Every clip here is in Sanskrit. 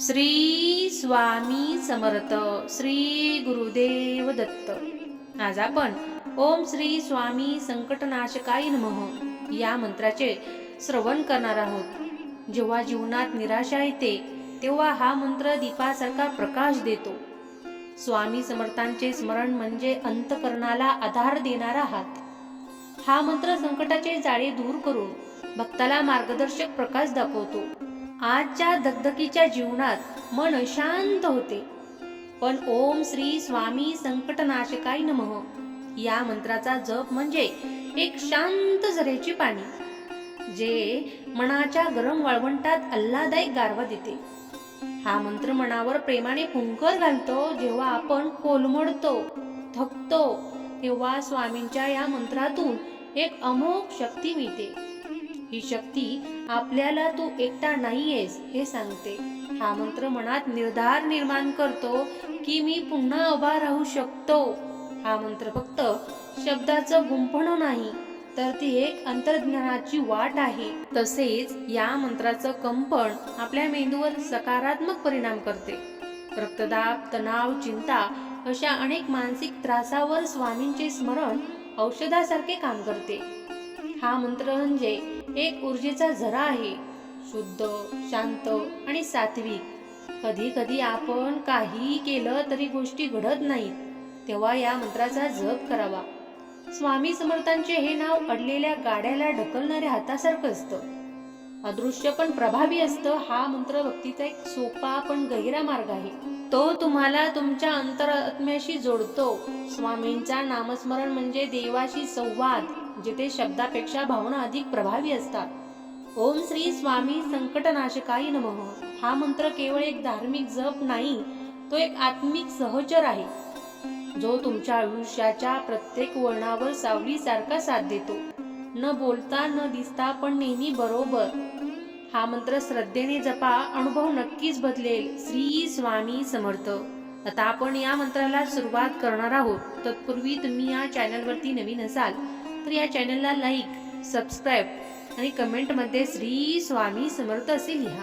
श्री स्वामी समर्थ श्री गुरुदेव दत्त. आज आपण ओम श्री स्वामी संकटनाशकाय नमः या मंत्राचे श्रवण करणार आहोत. जेव्हा जीवनात निराशा येते तेव्हा हा मंत्र दीपासारखा प्रकाश देतो. स्वामी समर्थांचे स्मरण म्हणजे अंतकरणाला आधार देणारा हात हा मंत्र संकटाचे जाळे दूर करून भक्ताला मार्गदर्शक प्रकाश दाखवतो. आजच्या धगधकीच्या जीवनात मन शांत होते. पण ओम श्री स्वामी संकटनाशकाय नमः. या मंत्राचा जप म्हणजे एक शांत झरेची पाणी जे मनाच्या गरम वाळवंटात आल्हादायक गारवा देते. हा मंत्र मनावर प्रेमाने फुंकर घालतो जेव्हा आपण कोलमडतो थकतो तेव्हा स्वामींच्या या मंत्रातून एक अमोघ शक्ती मिळते. ही शक्ती आपल्याला तू एकटा नाहीयेस हे सांगते. हा मंत्र मनात निर्धार निर्माण करतो की मी पुन्हा उभा राहू शकतो. हा मंत्र फक्त शब्दाचं गुंफण नाही तर ती एक अंतर्ज्ञानाची वाट आहे. तसेच या मंत्राचं कंपन आपल्या मेंदूवर सकारात्मक परिणाम करते. रक्तदाब तणाव चिंता अशा अनेक मानसिक त्रासावर स्वामींचे स्मरण औषधासारखे काम करते. हा मंत्र म्हणजे एक ऊर्जेचा झरा आहे. शुद्ध शांत आणि सात्विक. कधी कधी आपण काही केलं तरी गोष्टी घडत नाहीत. तेव्हा या मंत्राचा जप करावा. स्वामी समर्थांचे हे नाव अडलेल्या गाड्याला ढकलणाऱ्या हातासारखं असतं. अदृश्य पण प्रभावी असतं हा मंत्र भक्तीचा एक सोपा पण गहिरा मार्ग आहे. तो तुम्हाला तुमच्या अंतरात्म्याशी जोडतो. स्वामींचा नामस्मरण म्हणजे देवाशी संवाद. जिथे शब्दापेक्षा भावना अधिक प्रभावी असतात. ओम श्री स्वामी संकटनाशकाय नम. हा मंत्र केवळ एक धार्मिक जप नाही तो एक आत्मिक सहचर आहे. जो तुमच्या आयुष्याच्या प्रत्येक वळणावर सावलीसारखा साथ देतो. न बोलता न दिसता पण नेहमी बरोबर. हा मंत्र श्रद्धेने जपा अनुभव नक्कीच बदलेल श्री स्वामी समर्थ. आता आपण या मंत्राला सुरुवात करणार आहोत. तत्पूर्वी तुम्ही या चॅनलवरती नवीन असाल तर या चॅनलला लाईक सबस्क्राईब आणि कमेंटमध्ये श्री स्वामी समर्थ असे लिहा.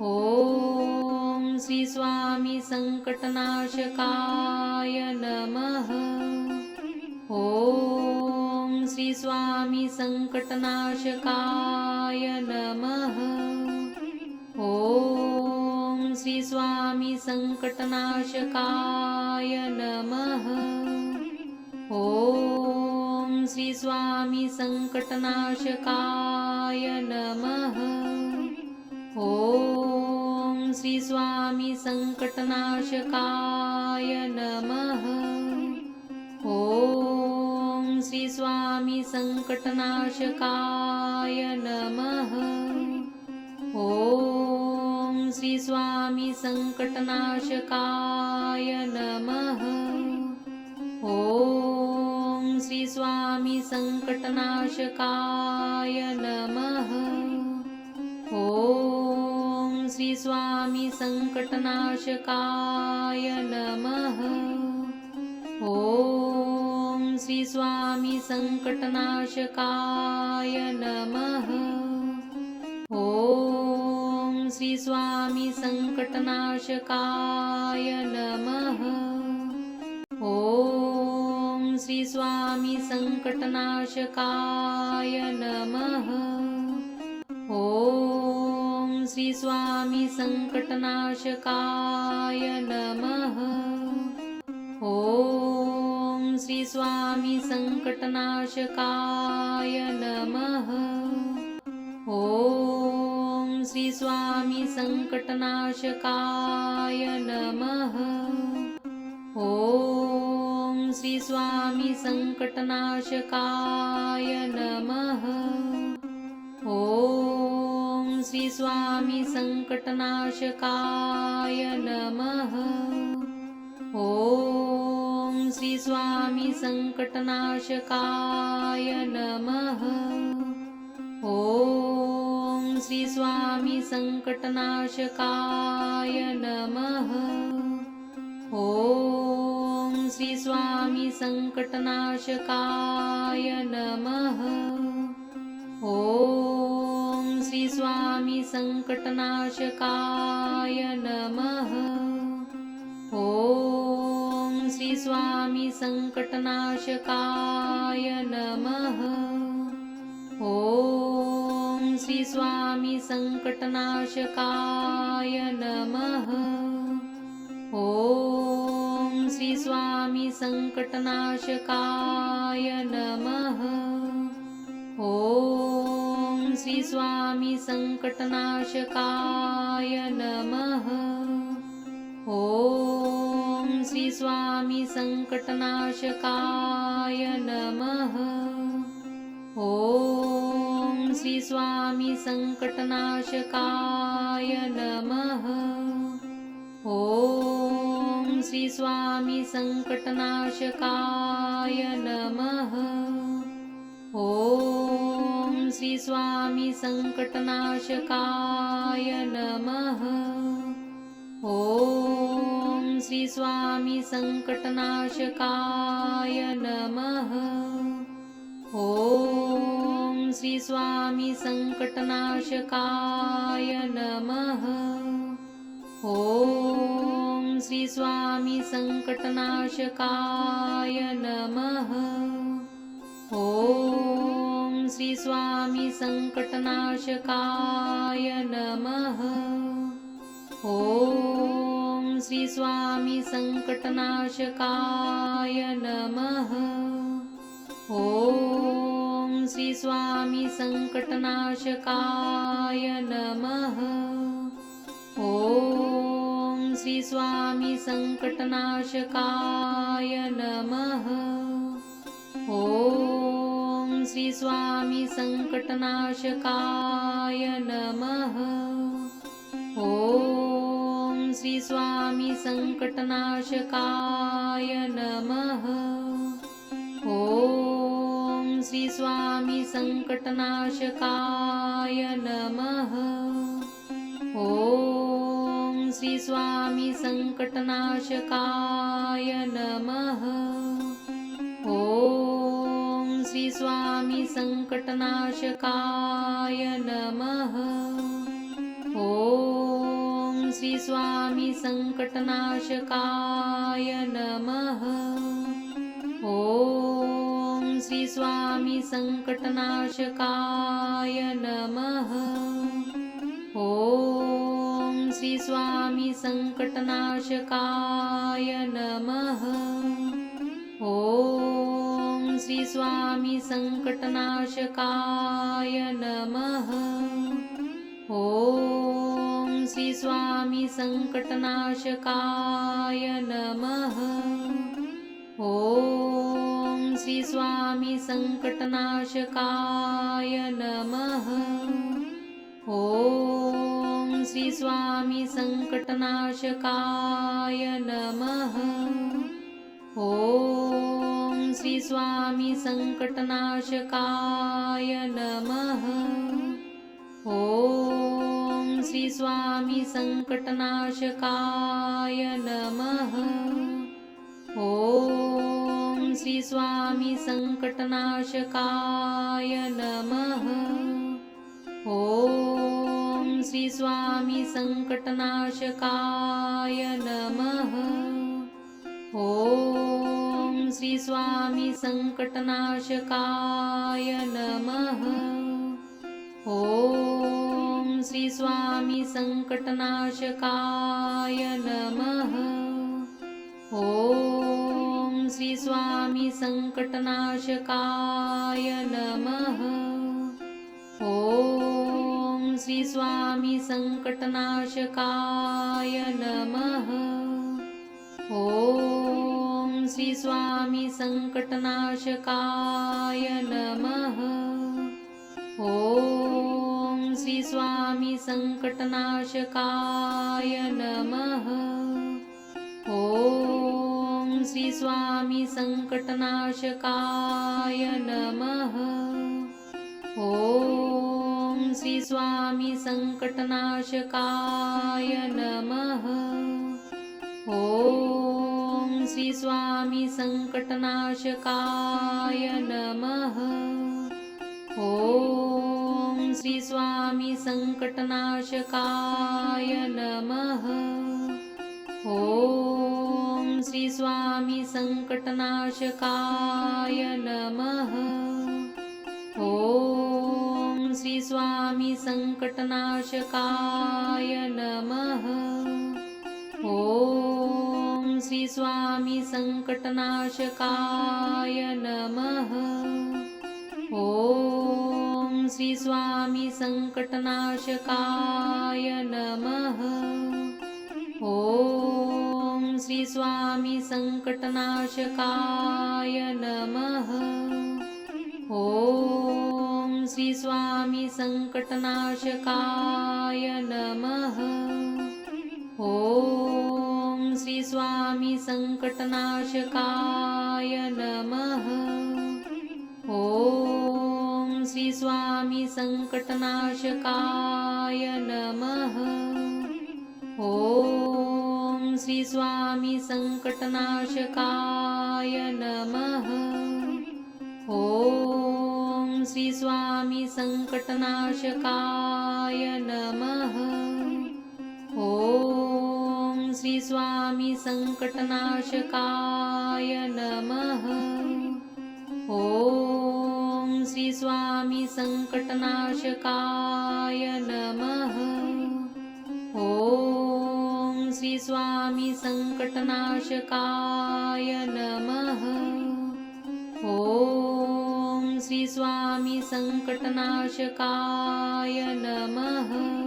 ओम श्री स्वामी संकटनाशकाय नमः. ओम श्री स्वामी संकटनाशकाय नमः. ओम श्री स्वामी संकटनाशकाय नमः. ओम श्री स्वामी संकटनाशकाय नमः। ओम श्री स्वामी संकटनाशकाय नमः। ओम श्री स्वामी संकटनाशकाय नमः। ओम श्री स्वामी संकटनाशकाय नमः। ओम श्री स्वामी संकटनाशकाय नमः। ओम श्री स्वामी संकटनाशकाय नमः। ओम श्री स्वामी संकटनाशकाय नमः। ओम श्री स्वामी संकटनाशकाय नमः श्री स्वामी संकटनाशकाय नमः। ॐ श्री स्वामी संकटनाशकाय नमः। ॐ श्री स्वामी संकटनाशकाय नमः। ॐ श्री स्वामी संकटनाशकाय नमः। ॐ स्वामी सङ्कटनाशकाय नमः। ॐ श्री स्वामी सङ्कटनाशकाय नमः। ॐ श्री स्वामी सङ्कटनाशकाय नमः। ॐ श्री स्वामी सङ्कटनाशकाय नमः। ॐ श्री स्वामी संकटनाशकाय नमः। ओम श्री स्वामी संकटनाशकाय नमः। ॐ श्री स्वामी संकटनाशकाय नमः। ॐ श्री स्वामी संकटनाशकाय नमः। ॐ स्वामी संकटनाशकाय नमः। ॐ श्री स्वामी संकटनाशकाय नमः। ॐ श्री स्वामी संकटनाशकाय नमः। ॐ श्री स्वामी संकटनाशकाय नमः। ॐ श्रीस्वामी सङ्कटनाशकाय नमः। ॐ श्रीस्वामी संकटनाशकाय नमः। ॐ श्रीस्वामी संकटनाशकाय नमः। ॐ श्रीस्वामी संकटनाशकाय नमः श्री स्वामी संकटनाशकाय नमः। ॐ श्री स्वामी संकटनाशकाय नमः। ॐ श्री स्वामी संकटनाशकाय नमः। ॐ श्री स्वामी संकटनाशकाय नमः स्वामी संकटनाशकाय नमः। ॐ श्री स्वामी संकटनाशकाय नमः। ॐ श्री स्वामी संकटनाशकाय नमः। ॐ श्री स्वामी संकटनाशकाय नमः। ॐ श्री स्वामी संकटनाशकाय नमः। ॐ श्री स्वामी संकटनाशकाय नमः। ॐ श्री स्वामी संकटनाशकाय नमः। ॐ श्री स्वामी संकटनाशकाय नमः। ॐ स्वामी संकटनाशकाय नमः। ॐ श्री स्वामी संकटनाशकाय नमः। ॐ श्री स्वामी संकटनाशकाय नमः। ॐ श्री स्वामी संकटनाशकाय नमः। ॐ श्रीस्वामीकटनाशकाय नमः। ॐ श्रीस्वामीकाय नमः। ॐ श्रीस्वामिसङ्कटनाशकाय नमः। ॐ श्रीस्वामिसङ्कटनाशकाय नमः। ॐ ॐ श्री स्वामी संकटनाशकाय नमः। ॐ श्री स्वामी संकटनाशकाय नमः। ॐ श्री स्वामी संकटनाशकाय नमः। ॐ श्री स्वामी संकटनाशकाय नमः। ॐ श्री स्वामी संकटनाशकाय नमः। ॐ श्री स्वामी संकटनाशकाय नमः। ॐ श्री स्वामी संकटनाशकाय नमः श्रीस्वामीशका ॐ श्रीस्वामीकटनाशकाय ॐ श्रीस्वामीकटनाशकाय नमः। ॐ श्रीस्वामी सङ्कटनाशकाय नमः। स्वामी संकटनाशकाय नमः। ॐ श्री स्वामी संकटनाशकाय नमः। ॐ श्री स्वामी संकटनाशकाय नमः। ॐ श्री स्वामी संकटनाशकाय नमः। ॐ श्रीस्वामी सङ्कटनाशकाय नमः। ॐ श्रीस्वामीकटनाशकाय श्रीस्वामीकटनाशकाय नमः। ॐ श्रीस्वामीकटनाशकाय नमः। ॐ श्रीस्वामी सङ्कटनाशकाय नमः। ॐ श्रीस्वामीशकाय नमः। ॐ श्रीस्वामीकटनाशकाय ॐ श्रीस्वामीकटनाशकाय नमः। ॐ श्रीस्वामी संकटनाशकाय नमः श्रीस्वामी सङ्कटनाशकाय नमः।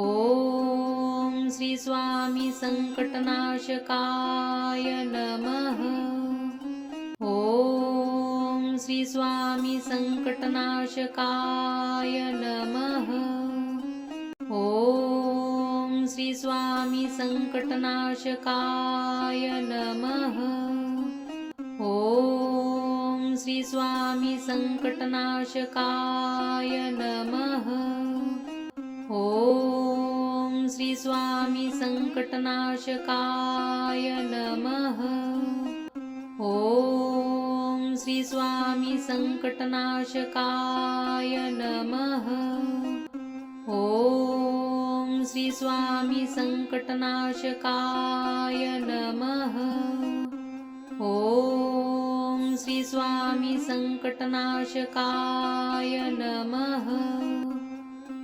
ॐ श्रीस्वामी सङ्कटनाशकाय नमः। ॐ श्रीस्वामी संकटनाशकाय नमः। ॐ श्रीस्वामी संकटनाशकाय नमः श्री स्वामी संकटनाशकाय नमः। ॐ श्री स्वामी संकटनाशकाय नमः। ॐ श्री स्वामी संकटनाशकाय नमः। ॐ श्री स्वामी संकटनाशकाय नमः। ॐ शकाय नमः।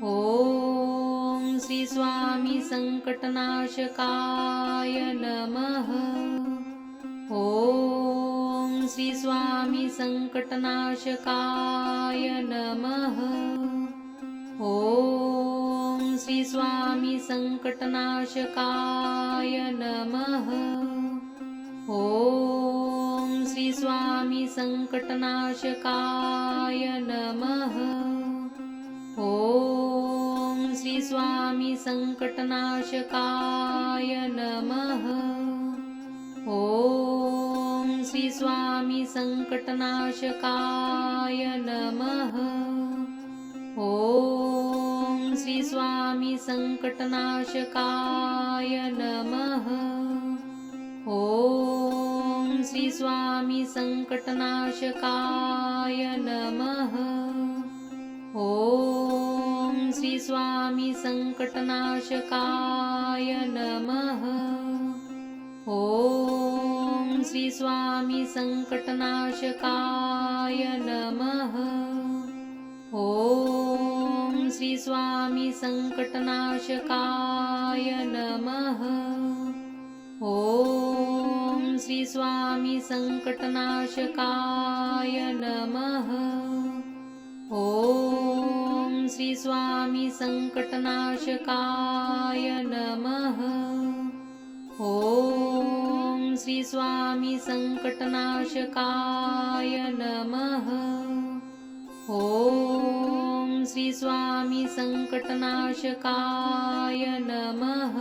ॐ श्री श्रीस्वामीकटनाशकाय नमः। ॐ श्रीस्वामी संकटनाशकाय नमः। ॐ श्रीस्वामी संकटनाशकाय नमः। ॐ सङ्कटनाशकाय नमः। ॐ श्रीस्वामी सङ्कटनाशकाय नमः। ॐ श्रीस्वामी सङ्कटनाशकाय नमः। ॐ श्रीस्वामी सङ्कटनाशकाय नमः। श्रीस्वामी सङ्कटनाशकाय नमः। ॐ श्रीस्वामी सङ्कटनाशकाय नमः। ॐ श्रीस्वामी सङ्कटनाशकाय नमः। ॐ श्रीस्वामी सङ्कटनाशकाय नमः। श्री स्वामी संकटनाशकाय नमः। ॐ श्री स्वामी संकटनाशकाय नमः। ॐ श्री स्वामी संकटनाशकाय नमः। ॐ श्री स्वामी संकटनाशकाय नमः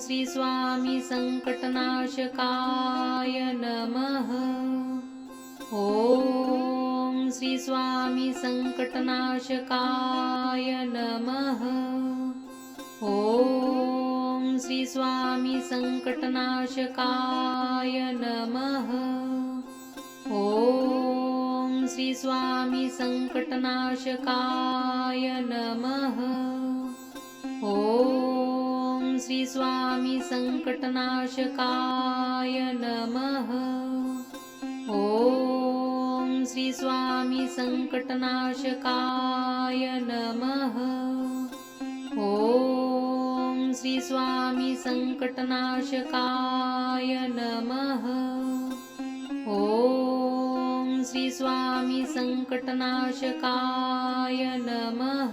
श्री स्वामी संकटनाशकाय नमः। ॐ श्री स्वामी संकटनाशकाय नमः। ॐ श्री स्वामी संकटनाशकाय नमः। ॐ श्री स्वामी संकटनाशकाय नमः श्री स्वामी संकटनाशकाय नमः। ॐ श्री स्वामी संकटनाशकाय नमः। ॐ श्री स्वामी संकटनाशकाय नमः। ॐ श्री स्वामी संकटनाशकाय नमः